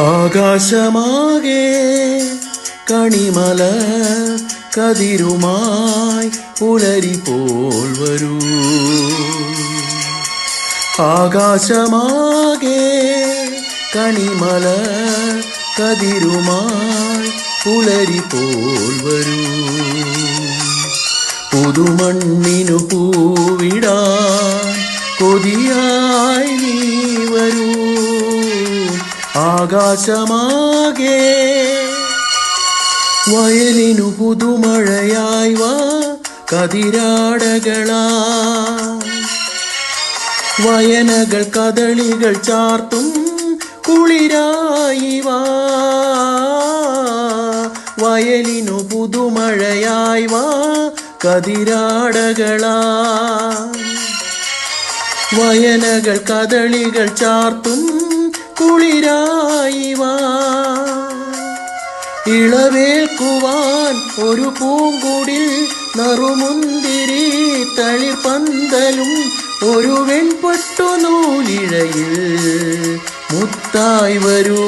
ആകാശമാകെ കണിമല കതിരുമായി പുലരി പോൽ വരൂ ആകാശമാകെ കണിമല കതിരുമായി പുലരി പോൽ വരൂ പുതുമണ്ണിനു പൂവിടാൻ കൊതിയായി നീ വരൂ ആകാശമാകെ വയലിനു പുതുമഴയായി വാ കതിരാടകളാ. വയനകൾ കദളികൾ ചാർത്തും കുളിരായി വാ. വയലിനു പുതുമഴയായി വാ കതിരാടകളാ. വയനകൾ കദളികൾ ചാർത്തും കുളിരായി വാ. ഇളവേൽക്കുവാൻ ഒരു പൂങ്കുടിൽ നറുമുന്തിരി തളിർപന്തലും ഒരു വെൺപൊട്ടു നൂലിഴയിൽ മുത്തായി വരൂ.